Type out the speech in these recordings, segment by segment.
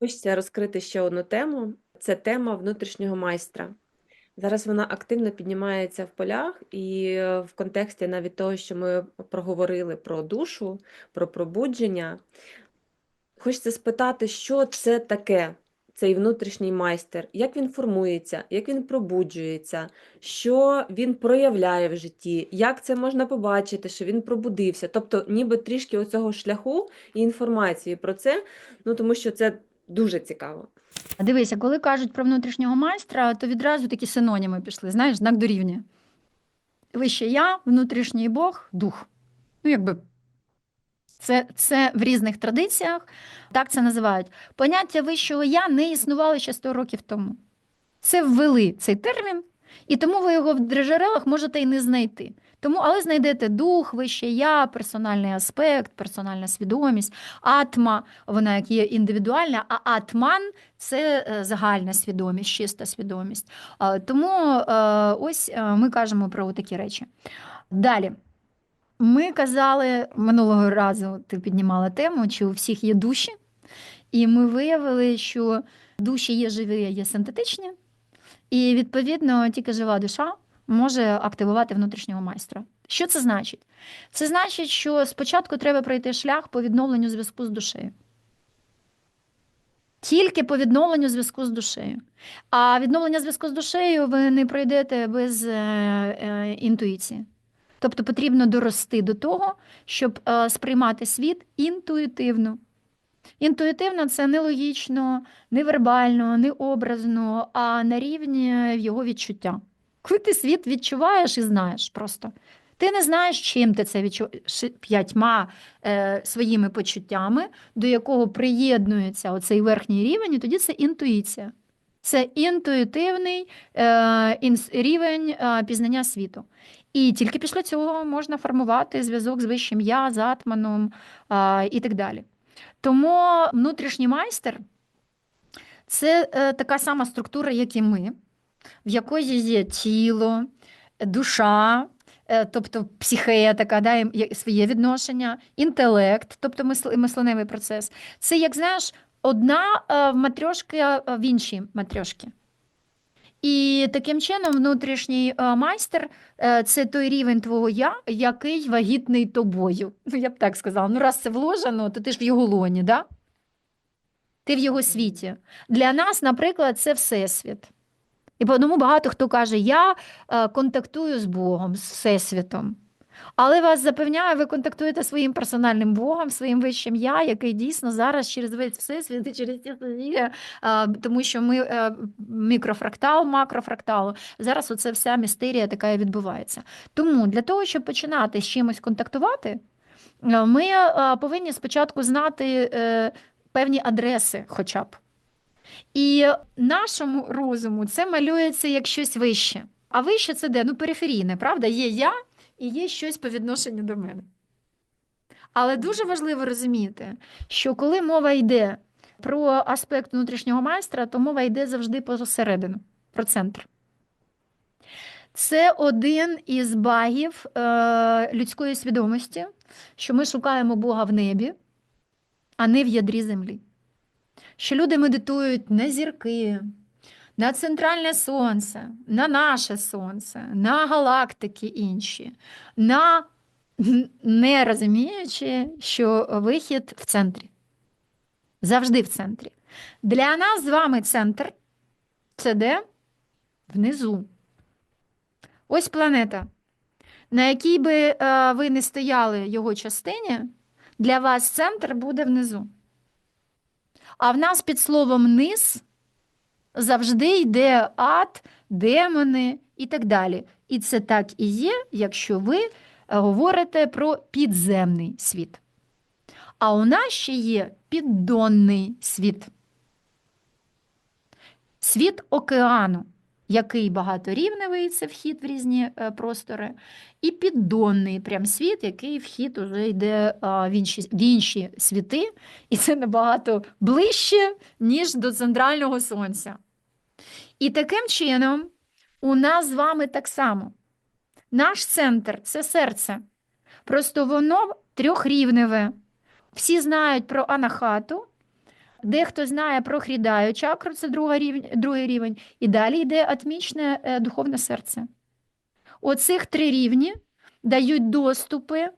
Хочеться розкрити ще одну тему. Це тема внутрішнього майстра. Зараз вона активно піднімається в полях, і е, в контексті навіть того, що ми проговорили про душу, про пробудження. Хочеться спитати, що це таке, цей внутрішній майстер, як він формується, як він пробуджується, що він проявляє в житті, як це можна побачити, що він пробудився. Тобто, ніби трішки оцього шляху і інформації про це, ну тому що це дуже цікаво. Дивися, коли кажуть про внутрішнього майстра, то відразу такі синоніми пішли, знаєш, знак дорівнює. Вище я, внутрішній Бог, дух. Ну, якби це, це в різних традиціях, так це називають. Поняття вищого я не існувало ще 100 років тому. Це ввели цей термін, і тому ви його в джерелах можете і не знайти. Тому, але знайдете дух, вище я, персональний аспект, персональна свідомість, атма, вона як є індивідуальна, а атман це е, загальна свідомість, чиста свідомість. Тому е, ось е, ми кажемо про такі речі. Далі. Ми казали минулого разу, ти піднімала тему, чи у всіх є душі, і ми виявили, що душі є живі, є синтетичні, і відповідно тільки жива душа може активувати внутрішнього майстра. Що це значить? Це значить, що спочатку треба пройти шлях по відновленню зв'язку з душею. Тільки по відновленню зв'язку з душею. А відновлення зв'язку з душею ви не пройдете без е, е, інтуїції. Тобто потрібно дорости до того, щоб е, сприймати світ інтуїтивно. Інтуїтивно це не логічно, не вербально, не образно, а на рівні його відчуття. Коли ти світ відчуваєш і знаєш просто. Ти не знаєш, чим ти це відчуваєш п'ятьма е, своїми почуттями, до якого приєднується оцей верхній рівень, і тоді це інтуїція. Це інтуїтивний е, інс, рівень е, пізнання світу. І тільки після цього можна формувати зв'язок з вищим я, з атманом е, і так далі. Тому внутрішній майстер це е, така сама структура, як і ми, в якої є тіло, душа, е, тобто психея, така, да, і- своє відношення, інтелект, тобто мисл- мисленевий процес. Це, як знаєш, одна е, матрьошка в іншій матрьошці. І таким чином внутрішній е, майстер е, це той рівень твого я, який вагітний тобою. Ну, я б так сказала. Ну, раз це вложено, то ти ж в його лоні, да? Ти в його світі. Для нас, наприклад, це всесвіт. І тому багато хто каже: я е, контактую з Богом, з Всесвітом. Але вас запевняю, ви контактуєте своїм персональним Богом, своїм вищим я, який дійсно зараз через весь всесвіт і через ті події, тому що ми е, мікрофрактал, макрофракталу. Зараз оце вся містерія така і відбувається. Тому для того, щоб починати з чимось контактувати, е, ми е, повинні спочатку знати певні адреси, хоча б. І нашому розуму це малюється як щось вище. А вище це де? Ну, периферійне, правда? Є я і є щось по відношенню до мене. Але дуже важливо розуміти, що коли мова йде про аспект внутрішнього майстра, то мова йде завжди про середину, про центр. Це один із багів е, людської свідомості, що ми шукаємо Бога в небі, а не в ядрі землі. Що люди медитують на зірки, на центральне сонце, на наше сонце, на галактики інші, на не розуміючи, що вихід в центрі. Завжди в центрі. Для нас з вами центр це де? Внизу. Ось планета. На якій би е, ви не стояли його частині, для вас центр буде внизу. А в нас під словом низ завжди йде ад, демони і так далі. І це так і є, якщо ви е, говорите про підземний світ. А у нас ще є піддонний світ. Світ океану, який багаторівневий, це вхід в різні е, простори, і піддонний прям світ, який вхід уже йде в, інші, в інші світи, і це набагато ближче, ніж до центрального сонця. І таким чином у нас з вами так само. Наш центр це серце. Просто воно трьохрівневе. Всі знають про анахату, Дехто знає про хрідаю чакру, це другий рівень, і далі йде атмічне е, духовне серце. Оцих три рівні дають доступи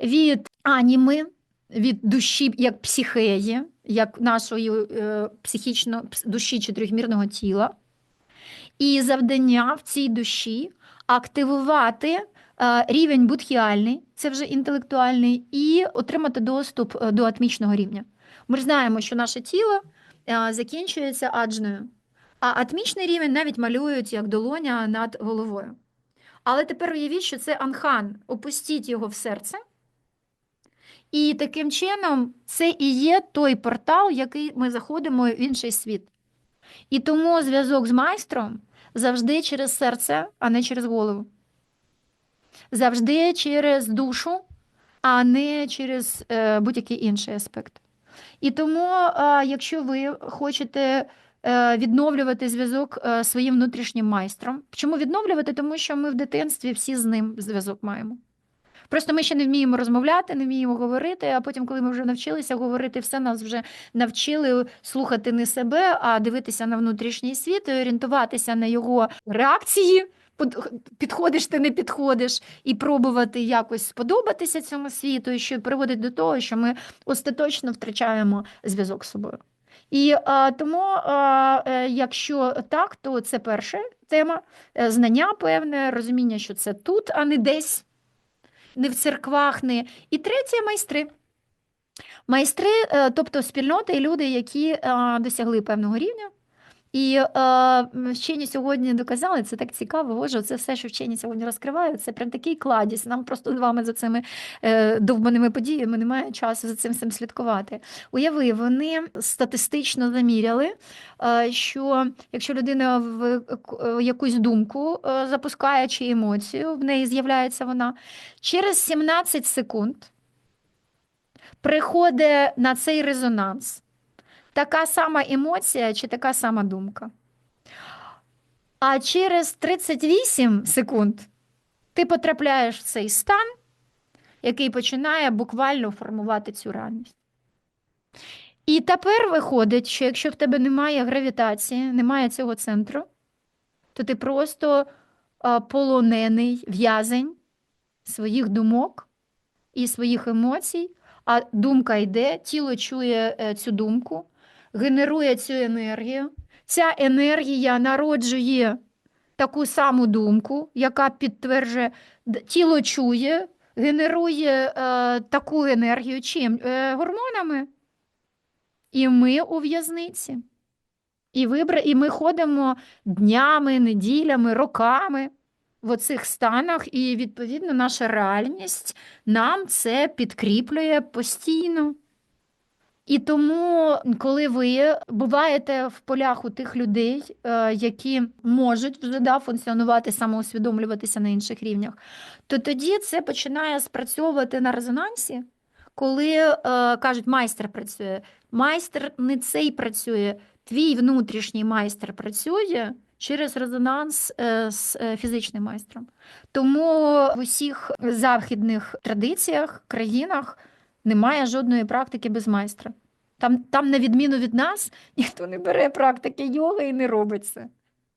від аніми, від душі як психеї, як нашої е, психічно пс- душі чотирьохмірного тіла, і завдання в цій душі активувати е, рівень будхіальний, це вже інтелектуальний, і отримати доступ е, до атмічного рівня. Ми ж знаємо, що наше тіло е, закінчується аджною, а атмічний рівень навіть малюють як долоня над головою. Але тепер уявіть, що це анхан, опустіть його в серце. І таким чином це і є той портал, який ми заходимо в інший світ. І тому зв'язок з майстром завжди через серце, а не через голову. Завжди через душу, а не через е, будь-який інший аспект. І тому, е, якщо ви хочете е, відновлювати зв'язок е, своїм внутрішнім майстром, чому відновлювати? Тому що ми в дитинстві всі з ним зв'язок маємо. Просто ми ще не вміємо розмовляти, не вміємо говорити, а потім, коли ми вже навчилися говорити, все нас вже навчили слухати не себе, а дивитися на внутрішній світ і орієнтуватися на його реакції. Підходиш ти не підходиш, і пробувати якось сподобатися цьому світу, і що приводить до того, що ми остаточно втрачаємо зв'язок з собою. І а, тому, а, е, якщо так, то це перша тема е, знання певне, розуміння, що це тут, а не десь не в церквах, не. І третє майстри. Майстри, е, тобто спільноти і люди, які е, досягли певного рівня. І е, вчені сьогодні доказали, це так цікаво, боже, це все, що вчені сьогодні розкривають, це прям такий кладість. Нам просто з вами за цими е, довбаними подіями немає часу за цим всім слідкувати. Уяви, вони статистично заміряли, е, що якщо людина в е, якусь думку е, запускає чи емоцію, в неї з'являється вона, через 17 секунд приходить на цей резонанс така сама емоція чи така сама думка. А через 38 секунд ти потрапляєш в цей стан, який починає буквально формувати цю реальність. І тепер виходить, що якщо в тебе немає гравітації, немає цього центру, то ти просто полонений в'язень своїх думок і своїх емоцій, а думка йде, тіло чує е, цю думку, генерує цю енергію. Ця енергія народжує таку саму думку, яка підтверджує, тіло чує, генерує е, таку енергію чим? Е, гормонами. І ми у в'язниці. І, вибра... і ми ходимо днями, неділями, роками в оцих станах, і, відповідно, наша реальність нам це підкріплює постійно. І тому, коли ви буваєте в полях у тих людей, е, які можуть вже да, функціонувати, самоусвідомлюватися на інших рівнях, то тоді це починає спрацьовувати на резонансі, коли е, кажуть, майстер працює. Майстер не цей працює, твій внутрішній майстер працює через резонанс е, з фізичним майстром. Тому в усіх західних традиціях, країнах немає жодної практики без майстра. Там, там, на відміну від нас, ніхто не бере практики йоги і не робить це.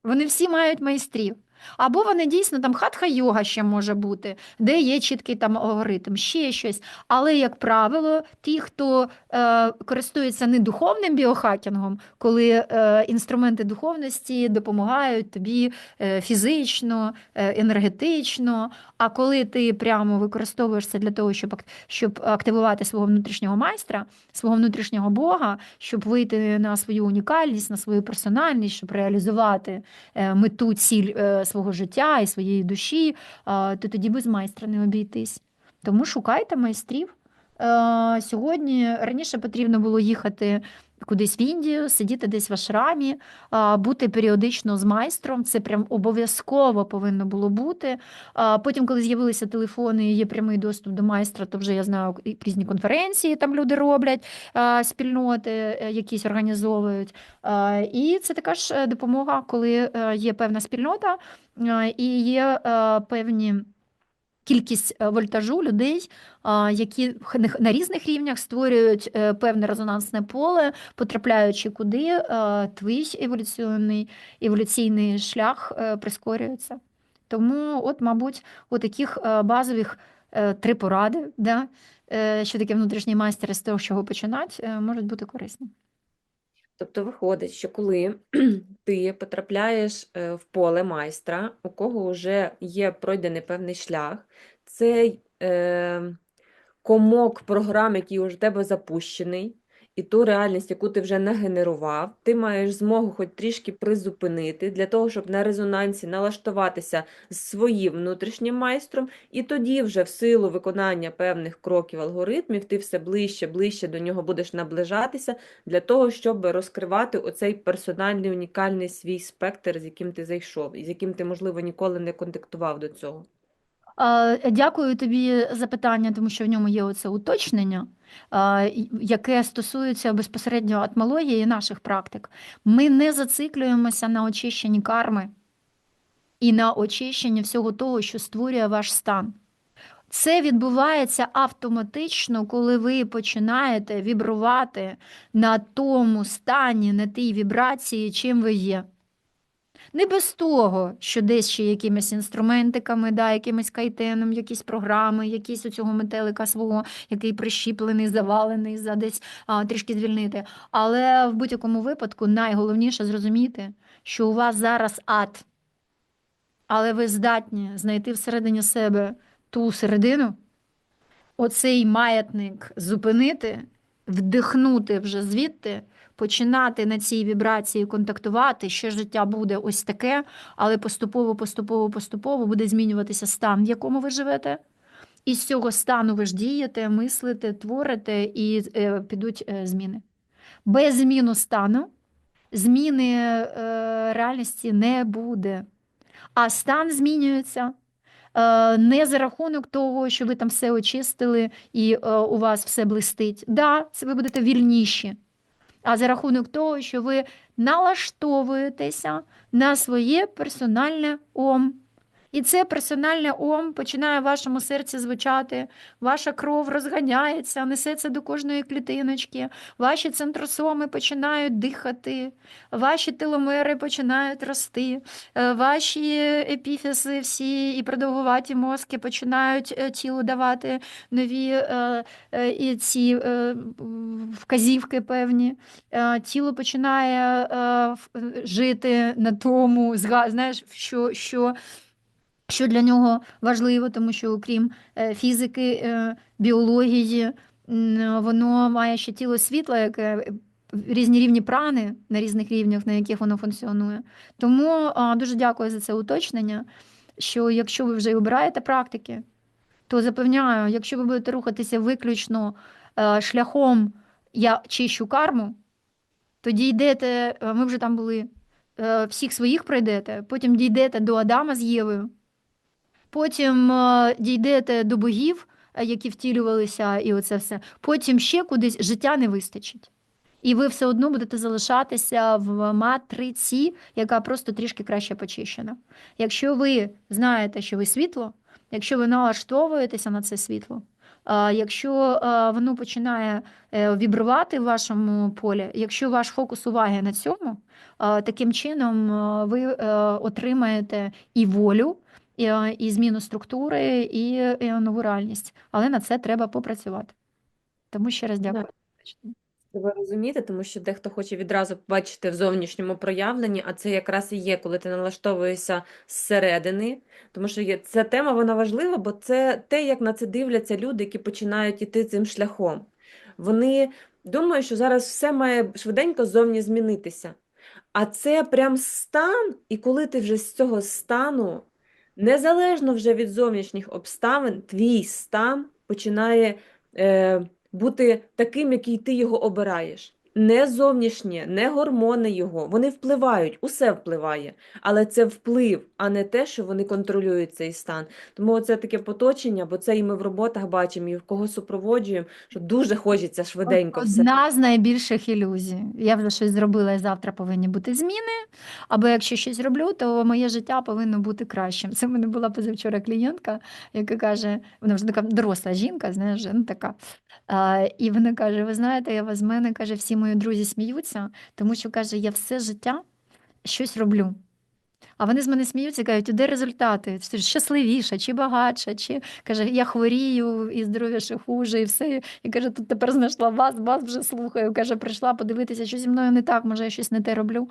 Вони всі мають майстрів. Або вони дійсно там хатха-йога ще може бути, де є чіткий там алгоритм, ще щось. Але, як правило, ті, хто е, користується не духовним біохакінгом, коли е, інструменти духовності допомагають тобі е, фізично, е, енергетично. А коли ти прямо використовуєш це для того, щоб, щоб активувати свого внутрішнього майстра, свого внутрішнього Бога, щоб вийти на свою унікальність, на свою персональність, щоб реалізувати е, мету, ціль е, свого життя і своєї душі, то тоді без майстра не обійтись. Тому шукайте майстрів. Е, Сьогодні раніше потрібно було їхати кудись в Індію, сидіти десь в ашрамі, бути періодично з майстром. Це прям обов'язково повинно було бути. Потім, коли з'явилися телефони і є прямий доступ до майстра, то вже я знаю, різні конференції там люди роблять, спільноти е, якісь організовують. І це така ж е, допомога, коли е, є певна спільнота і є певні кількість е, вольтажу людей, які на різних рівнях створюють е, певне резонансне поле, потрапляючи куди е, твій еволюційний, еволюційний шлях прискорюється. Тому, от, мабуть, у таких базових три поради, да, що таке внутрішній майстер з того, з чого починати, можуть бути корисні. Тобто виходить, що коли ти потрапляєш е, в поле майстра, у кого вже є пройдений певний шлях, цей е, комок програм, який у тебе запущений, і ту реальність, яку ти вже нагенерував, ти маєш змогу хоч трішки призупинити для того, щоб на резонансі налаштуватися з своїм внутрішнім майстром, і тоді вже в силу виконання певних кроків, алгоритмів, ти все ближче, ближче до нього будеш наближатися для того, щоб розкривати оцей персональний унікальний свій спектр, з яким ти зайшов, і з яким ти, можливо, ніколи не контактував до цього. Дякую тобі за питання, тому що в ньому є оце уточнення, яке стосується безпосередньо атмології і наших практик. Ми не зациклюємося на очищенні карми і на очищенні всього того, що створює ваш стан. Це відбувається автоматично, коли ви починаєте вібрувати на тому стані, на тій вібрації, чим ви є. Не без того, що десь ще якимись інструментиками, да, якимось кайтеном, якісь програми, якісь у цього метелика свого, який прищіплений, завалений, за десь а, трішки звільнити. Але в будь-якому випадку найголовніше зрозуміти, що у вас зараз ад, але ви здатні знайти всередині себе ту середину, оцей маятник зупинити, вдихнути вже звідти, починати на цій вібрації контактувати, що життя буде ось таке, але поступово, поступово, поступово буде змінюватися стан, в якому ви живете. І з цього стану ви ж дієте, мислите, творите і е, підуть е, зміни. Без зміну стану зміни е, реальності не буде. А стан змінюється е, не за рахунок того, що ви там все очистили і е, у вас все блистить. Да, це ви будете вільніші. А за рахунок того, що ви налаштовуєтеся на своє персональне ом. І це персональне ом починає в вашому серці звучати, ваша кров розганяється, несеться до кожної клітиночки, ваші центросоми починають дихати, ваші теломери починають рости, е, ваші епіфіси всі і продовгуваті мозки починають е, тілу давати нові е, і ці вказівки певні. Тіло починає жити на тому, знаєш, що, що що для нього важливо, тому що окрім е, фізики, е, біології, воно має ще тіло світла, яке е, різні рівні прани на різних рівнях, на яких воно функціонує. Тому дуже дякую за це уточнення. Що якщо ви вже обираєте практики, то запевняю, якщо ви будете рухатися виключно шляхом я чищу карму, тоді йдете, ми вже там були, всіх своїх пройдете, потім дійдете до Адама з Євою. Потім е, дійдете до богів, е, які втілювалися, і оце все. Потім ще кудись життя не вистачить. І ви все одно будете залишатися в матриці, яка просто трішки краще почищена. Якщо ви знаєте, що ви світло, якщо ви налаштовуєтеся на це світло, якщо е, воно починає вібрувати в вашому полі, якщо ваш фокус уваги на цьому, таким чином ви отримаєте і волю, і, е, і зміну структури, і, і нову реальність. Але на це треба попрацювати. Тому ще раз дякую. Треба розуміти, тому що дехто хоче відразу побачити в зовнішньому проявленні, а це якраз і є, коли ти налаштовуєшся зсередини. Тому що є, ця тема вона важлива, бо це те, як на це дивляться люди, які починають іти цим шляхом. Вони думають, що зараз все має швиденько зовні змінитися. А це прям стан, і коли ти вже з цього стану, незалежно вже від зовнішніх обставин, твій стан починає е, бути таким, який ти його обираєш. Не зовнішнє, не гормони його, вони впливають, усе впливає, але це вплив, а не те, що вони контролюють цей стан. Тому це таке поточення, бо це і ми в роботах бачимо, і в кого супроводжуємо, що дуже хочеться швиденько все. Одна з найбільших ілюзій. Я вже щось зробила, і завтра повинні бути зміни. Або якщо щось роблю, то моє життя повинно бути кращим. Це в мене була позавчора клієнтка, яка каже, вона вже така доросла жінка, знаєш, ну така. А, і вона каже: Ви знаєте, я вас з мене каже, всі мої друзі сміються, тому що каже, я все життя щось роблю. А вони з мене сміються і кажуть, де результати? Ти щасливіша, чи багатша, чи каже, я хворію і здоров'я ще хуже, і все. І каже, тут тепер знайшла вас, вас вже слухаю. Каже, прийшла подивитися, що зі мною не так, може, я щось не те роблю.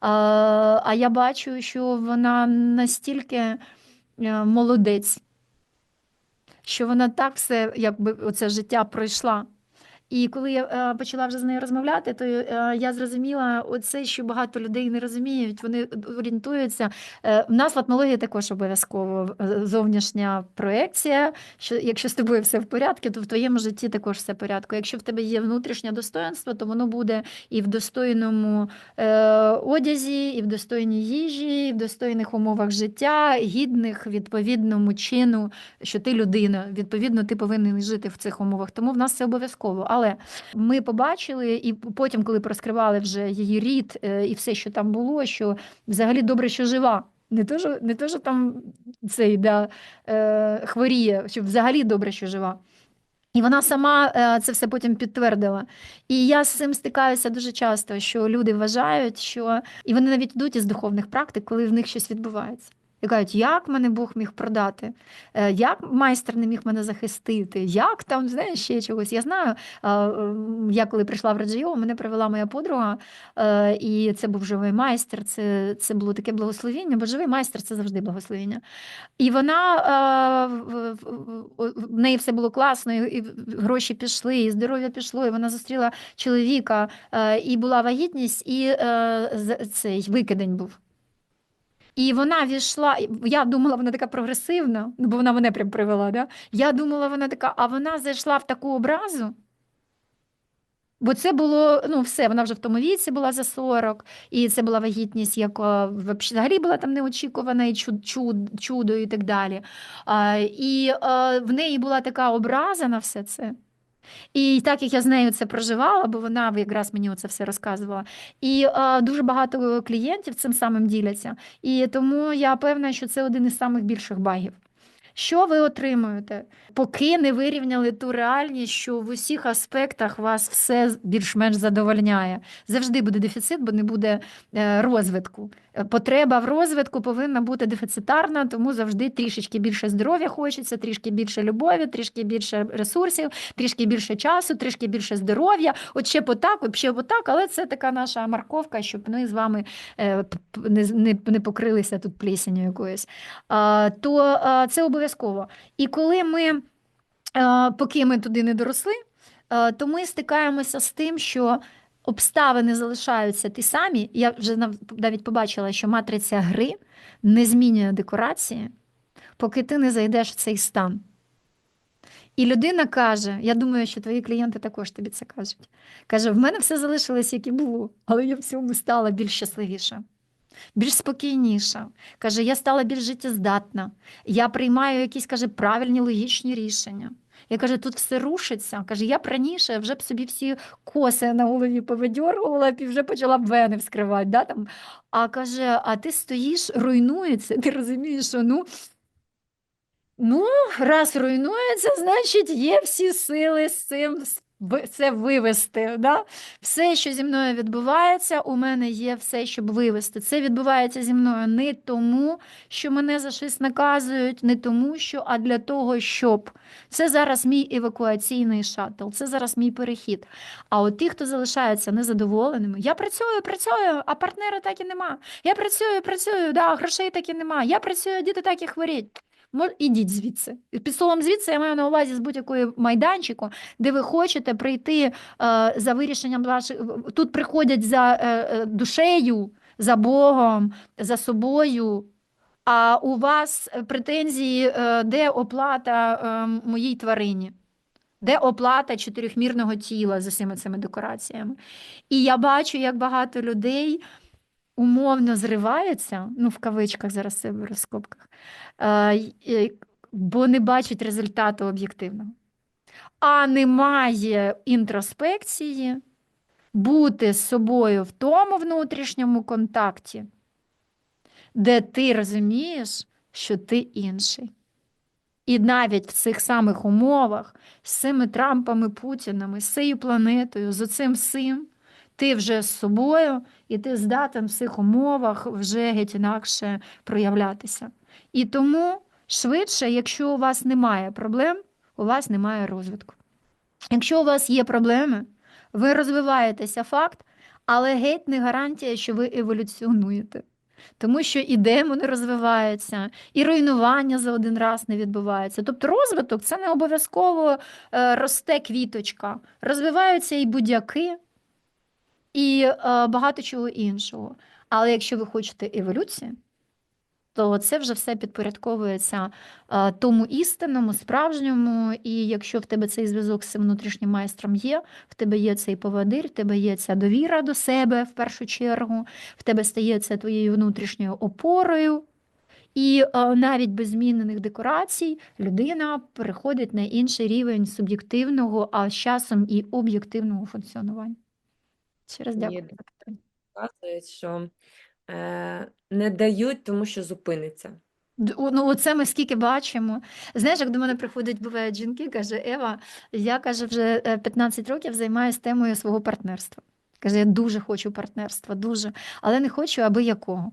А, а я бачу, що вона настільки е, молодець, що вона так все, якби оце життя пройшла. І коли я е, почала вже з нею розмовляти, то е, я зрозуміла оце, що багато людей не розуміють. Вони орієнтуються. Е, в нас в атмології також обов'язково зовнішня проекція. Що якщо з тобою все в порядку, то в твоєму житті також все в порядку. Якщо в тебе є внутрішнє достоинство, то воно буде і в достойному одязі, і в достойній їжі, і в достойних умовах життя, гідних відповідному чину, що ти людина. Відповідно, ти повинен жити в цих умовах. Тому в нас це обов'язково. Але ми побачили, і потім, коли розкривали вже її рід е, і все, що там було, що взагалі добре, що жива. Не то, що, не то, що там цей да, е, хворіє, що взагалі добре, що жива. І вона сама е, це все потім підтвердила. І я з цим стикаюся дуже часто, що люди вважають, що і вони навіть йдуть із духовних практик, коли в них щось відбувається. І кажуть, як мене Бог міг продати, Е, як майстер не міг мене захистити, як там знаєш, ще чогось. Я знаю, я коли прийшла в Раджайо, мене привела моя подруга, е, і це був живий майстер, це, це було таке благословіння, бо живий майстер це завжди благословіння. І вона е, в, неї все було класно, і, гроші пішли, і здоров'я пішло, і вона зустріла чоловіка, і була вагітність, і цей викидень був. І вона війшла, я думала, вона така прогресивна, ну, бо вона мене прям привела. Да? Я думала, вона така, а вона зайшла в таку образу. Бо це було, ну, все, вона вже в тому віці була за 40, і це була вагітність, яка взагалі була там неочікувана, і чуд, чуд, чудо, і так далі. А, і а, в неї була така образа на все це. І так як я з нею це проживала, бо вона якраз мені це все розказувала. І е, дуже багато клієнтів цим самим діляться. І тому я певна, що це один із самих більших багів. Що ви отримуєте, поки не вирівняли ту реальність, що в усіх аспектах вас все більш-менш задовольняє. Завжди буде дефіцит, бо не буде е, розвитку. Потреба в розвитку повинна бути дефіцитарна, тому завжди трішечки більше здоров'я хочеться, трішки більше любові, трішки більше ресурсів, трішки більше часу, трішки більше здоров'я. От ще потак, от ще отак, але це така наша марковка, щоб ми з вами е, не, не, не покрилися тут плісенью якоюсь. То це обов'язково. І коли ми, поки ми туди не доросли, то ми стикаємося з тим, що обставини залишаються ті самі. Я вже навіть побачила, що матриця гри не змінює декорації, поки ти не зайдеш в цей стан. І людина каже: я думаю, що твої клієнти також тобі це кажуть. Каже: в мене все залишилось, як і було, але я в цьому стала більш щасливіша, більш спокійніша. Каже, я стала більш життєздатна. Я приймаю якісь каже, правильні логічні рішення. Я каже, тут все рушиться. Каже, я б раніше вже б собі всі коси на голові повидьоргувала і вже почала б вени вскривати. Да, там. А каже, а ти стоїш, руйнується, ти розумієш, що ну. Ну, раз руйнується, значить, є всі сили з цим це вивести. Да? Все, що зі мною відбувається, у мене є все, щоб вивести. Це відбувається зі мною не тому, що мене за щось наказують, не тому, що, а для того, щоб. Це зараз мій евакуаційний шаттл, це зараз мій перехід. А от ті, хто залишаються незадоволеними, я працюю, працюю, а партнера так і нема. Я працюю, працюю, да, грошей так і нема. Я працюю, діти так і хворіють. Ідіть звідси. Під словом звідси я маю на увазі з будь-якої майданчику, де ви хочете прийти е, за вирішенням ваших. Тут приходять за е, е, душею, за Богом, за собою. А у вас претензії, де оплата моїй тварині? Де оплата чотирьохмірного тіла з усіма цими декораціями? І я бачу, як багато людей умовно зриваються, ну в кавичках зараз це в розкопках, е, е, бо не бачать результату об'єктивного. А немає інтроспекції, бути з собою в тому внутрішньому контакті, де ти розумієш, що ти інший. І навіть в цих самих умовах з цими Трампами, Путінами, з цією планетою, з оцим всім, ти вже з собою, і ти здатен в цих умовах вже геть інакше проявлятися. І тому швидше, якщо у вас немає проблем, у вас немає розвитку. Якщо у вас є проблеми, ви розвиваєтеся факт, але геть не гарантія, що ви еволюціонуєте. Тому що і демони розвиваються, і руйнування за один раз не відбувається. Тобто розвиток це не обов'язково е, росте квіточка, розвиваються і будяки, і е, багато чого іншого. Але якщо ви хочете еволюції, то це вже все підпорядковується е, тому істинному, справжньому. І якщо в тебе цей зв'язок з цим внутрішнім майстром є, в тебе є цей поводир, в тебе є ця довіра до себе в першу чергу, в тебе стає це твоєю внутрішньою опорою. І е, навіть без змінених декорацій людина переходить на інший рівень суб'єктивного, а з часом і об'єктивного функціонування. Ще раз дякую. Показують, що е, не дають, тому що зупиниться. Д- о, Ну, оце ми скільки бачимо. Знаєш, як до мене приходять бувають жінки, каже Ева, я каже, вже е, 15 років займаюся темою свого партнерства. Каже, я дуже хочу партнерства, дуже, але не хочу аби якого.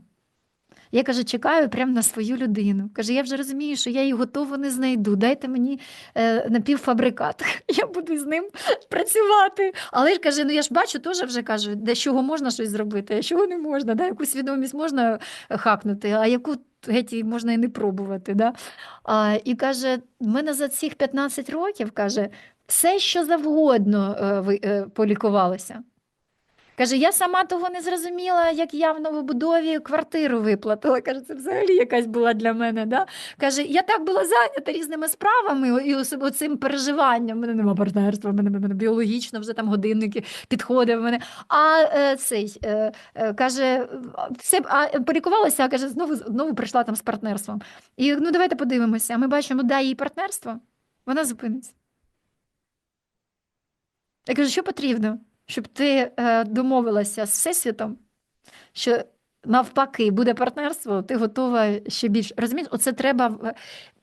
Я каже, чекаю прямо на свою людину. Каже, я вже розумію, що я її готово не знайду. Дайте мені е, напівфабрикат. Я буду з ним працювати. Але ж каже, ну я ж бачу, теж вже кажу, де чого можна щось зробити, а чого не можна. Да? Яку свідомість можна е, хакнути, а яку геть можна і не пробувати. Да? А, і каже, в мене за цих 15 років каже, все, що завгодно е, ви- е, полікувалося. Каже, я сама того не зрозуміла, як я в новобудові квартиру виплатила. Каже, це взагалі якась була для мене. Да? Каже, я так була зайнята різними справами і оцим переживанням. У мене нема партнерства, мене, мене біологічно вже там годинники підходить в мене. А е, цей е, е, каже, все а, полікувалася, а каже, знову знову прийшла там з партнерством. І ну давайте подивимося. Ми бачимо, дай їй партнерство, вона зупиниться. Я кажу, що потрібно, щоб ти е, домовилася з Всесвітом, що навпаки буде партнерство, ти готова ще більше. Розумієш, оце треба.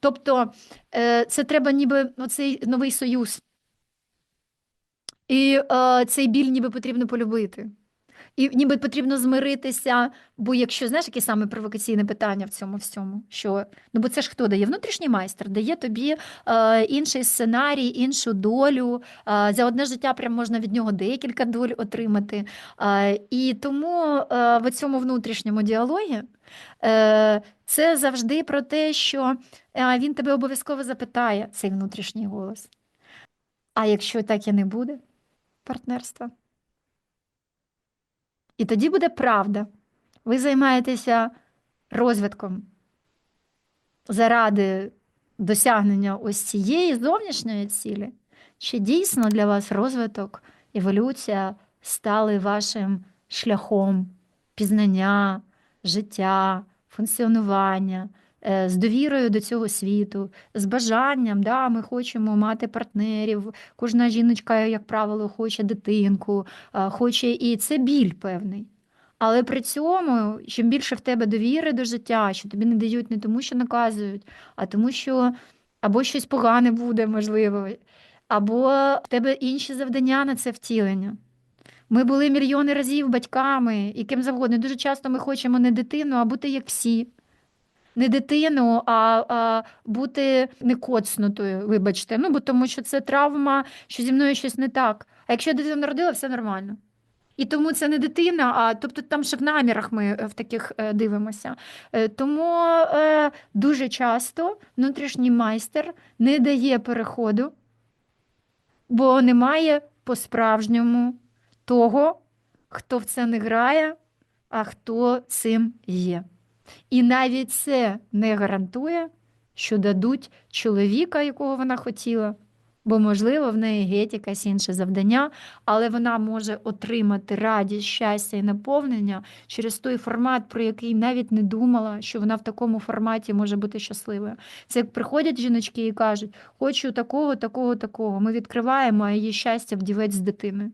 Тобто, е, це треба ніби оцей новий союз. І е, цей біль ніби потрібно полюбити. І ніби потрібно змиритися, бо якщо знаєш, яке саме провокаційне питання в цьому всьому, що ну бо це ж хто дає? Внутрішній майстер дає тобі е, інший сценарій, іншу долю. Е, за одне життя прям можна від нього декілька доль отримати. Е, і тому е, в цьому внутрішньому діалогі е, це завжди про те, що е, він тебе обов'язково запитає, цей внутрішній голос. А якщо так і не буде партнерства? І тоді буде правда. Ви займаєтеся розвитком заради досягнення ось цієї зовнішньої цілі. Чи дійсно для вас розвиток, еволюція стали вашим шляхом пізнання, життя, функціонування, з довірою до цього світу, з бажанням, да, ми хочемо мати партнерів, кожна жіночка, як правило, хоче дитинку, хоче і це біль певний. Але при цьому, чим більше в тебе довіри до життя, що тобі не дають не тому, що наказують, а тому, що або щось погане буде, можливо, або в тебе інші завдання на це втілення. Ми були мільйони разів батьками і ким завгодно. Дуже часто ми хочемо не дитину, а бути як всі. Не дитину, а, а бути не коцнутою, вибачте. Ну, бо тому що це травма, що зі мною щось не так. А якщо я дитину народила, все нормально. І тому це не дитина, а тобто там ще в намірах ми е, в таких е, дивимося. Е, Тому е, дуже часто внутрішній майстер не дає переходу, бо немає по-справжньому того, хто в це не грає, а хто цим є. І навіть це не гарантує, що дадуть чоловіка, якого вона хотіла, Бо, можливо, в неї геть якесь інше завдання, але вона може отримати радість, щастя і наповнення через той формат, про який навіть не думала, що вона в такому форматі може бути щасливою. Це як приходять жіночки і кажуть: хочу такого, такого, такого. Ми відкриваємо, її щастя вдівець з дитиною.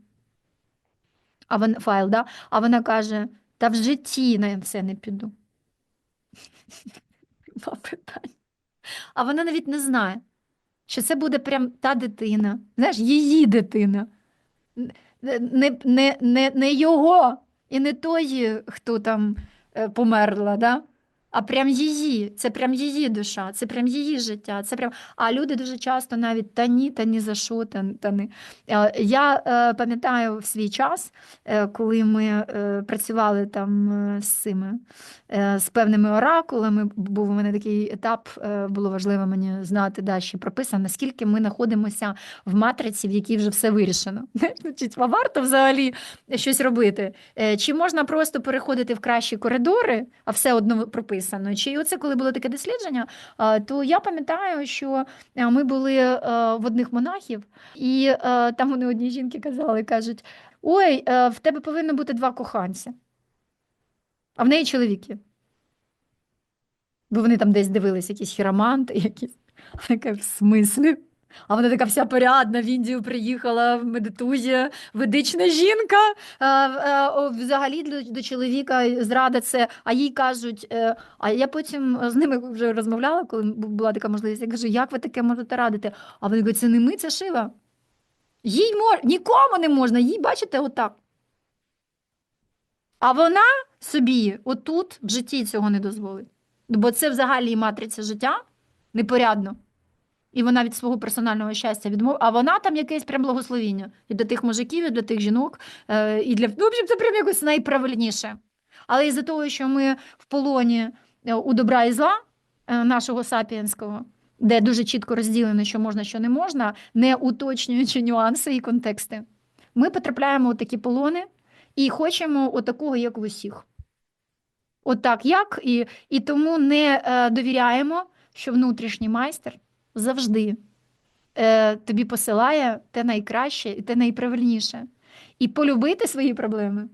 А вона файл, да? а вона каже: та в житті на це не піду. Нема питання. А вона навіть не знає, що це буде прям та дитина, знаєш, її дитина. Не, не, не, не його і не той, хто там е, померла, да? А прям її. Це прям її душа, це прям її життя. Це прям... А люди дуже часто навіть та ні, та ні за що, та, та ні. Я е, пам'ятаю в свій час, е, коли ми е, працювали там е, з цими е, з певними оракулами. Був у мене такий етап, е, було важливо мені знати, да, ще прописано, наскільки ми знаходимося в матриці, в якій вже все вирішено. А варто взагалі щось робити? Е, Чи можна просто переходити в кращі коридори, а все одно прописано? Чи оце, коли було таке дослідження, то я пам'ятаю, що ми були е, в одних монахів, і е, там вони одні жінки казали, кажуть: ой, е, в тебе повинно бути два коханці, А в неї чоловіки. Бо вони там десь дивились, якісь хіроманти, якісь. В смислі? А вона така вся порядна, в Індію приїхала, медитує, ведична жінка. А, а, взагалі до чоловіка зрада це, а їй кажуть, е, а я потім з ними вже розмовляла, коли була така можливість. Я кажу, як ви таке можете радити? А вони кажуть, це не ми, це шива. Їй мож... нікому не можна, їй, бачите, отак. А вона собі отут в житті цього не дозволить. Бо це взагалі матриця життя непорядно. І вона від свого персонального щастя відмовила, а вона там якесь прям благословіння. І для тих мужиків, і для тих жінок, е, і для. Ну, це прям якось найправильніше. Але із-за того, що ми в полоні е, у добра і зла е, нашого сапіенського, де дуже чітко розділено, що можна, що не можна, не уточнюючи нюанси і контексти, ми потрапляємо у такі полони і хочемо отакого, як в усіх. Отак, як, і, і тому не довіряємо, що внутрішній майстер завжди е, тобі посилає те найкраще і те найправильніше. І полюбити свої проблеми,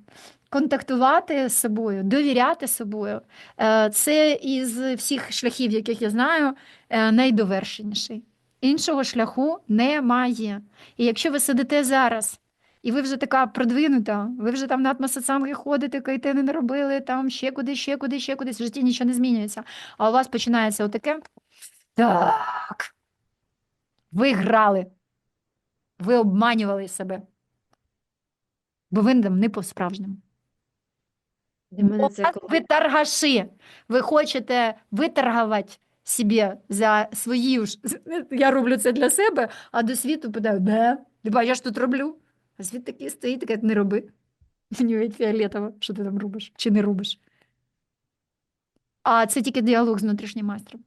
контактувати з собою, довіряти собою. Е, це із всіх шляхів, яких я знаю, е, найдовершеніший. Іншого шляху немає. І якщо ви сидите зараз, і ви вже така продвинута, ви вже там на атмосоцанги ходите, кайтени не робили, там ще куди, ще куди, ще кудись, в житті нічого не змінюється. А у вас починається отаке. Так. Ви грали. Ви обманювали себе. Бо ви там не по-справжньому. Ви торгаші. Ви хочете виторгувати себе за свої ж. Я роблю це для себе, а до світу подаю, де? Диба, я ж тут роблю. А світ такий стоїть, таке не роби. Мені геть фіолетово, що ти там робиш чи не робиш. А це тільки діалог з внутрішнім майстром.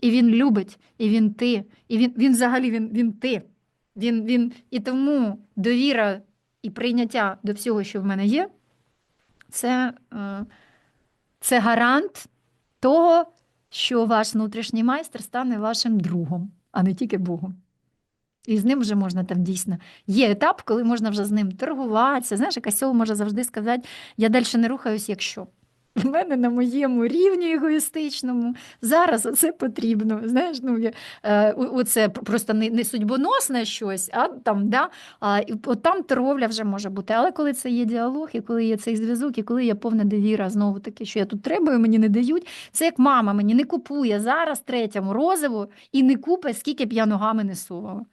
І він любить, і він ти, і він, він взагалі він, він ти. Він, він, і тому довіра і прийняття до всього, що в мене є, це, е, це гарант того, що ваш внутрішній майстер стане вашим другом, а не тільки Богом. І з ним вже можна там дійсно. Є етап, коли можна вже з ним торгуватися. Знаєш, як осьол може завжди сказати: я далі не рухаюсь, якщо. В мене на моєму рівні егоїстичному зараз оце потрібно. Знаєш, ну я, е, оце просто не, не судьбоносне щось, а там, да, а, от там торговля вже може бути. Але коли це є діалог, і коли є цей зв'язок, і коли є повна довіра, знову таки, що я тут требую, мені не дають. Це як мама мені не купує зараз третьому розову і не купить, скільки б я ногами не сувала.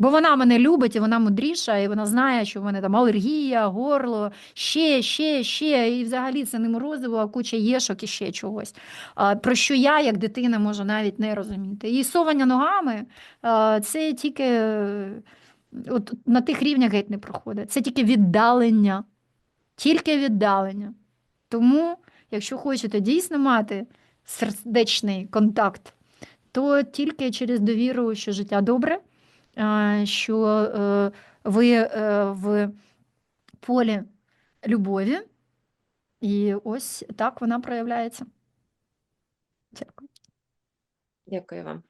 Бо вона мене любить, і вона мудріша, і вона знає, що в мене там алергія, горло, ще, ще, ще. І взагалі це не морозиво, а куча єшок і ще чогось. Про що я, як дитина, можу навіть не розуміти. І совання ногами це тільки е, от, на тих рівнях геть не проходить. Це тільки віддалення. Тільки віддалення. Тому, якщо хочете дійсно мати сердечний контакт, то тільки через довіру, що життя добре що е, ви е, в полі любові, і ось так вона проявляється. Дякую. Дякую вам.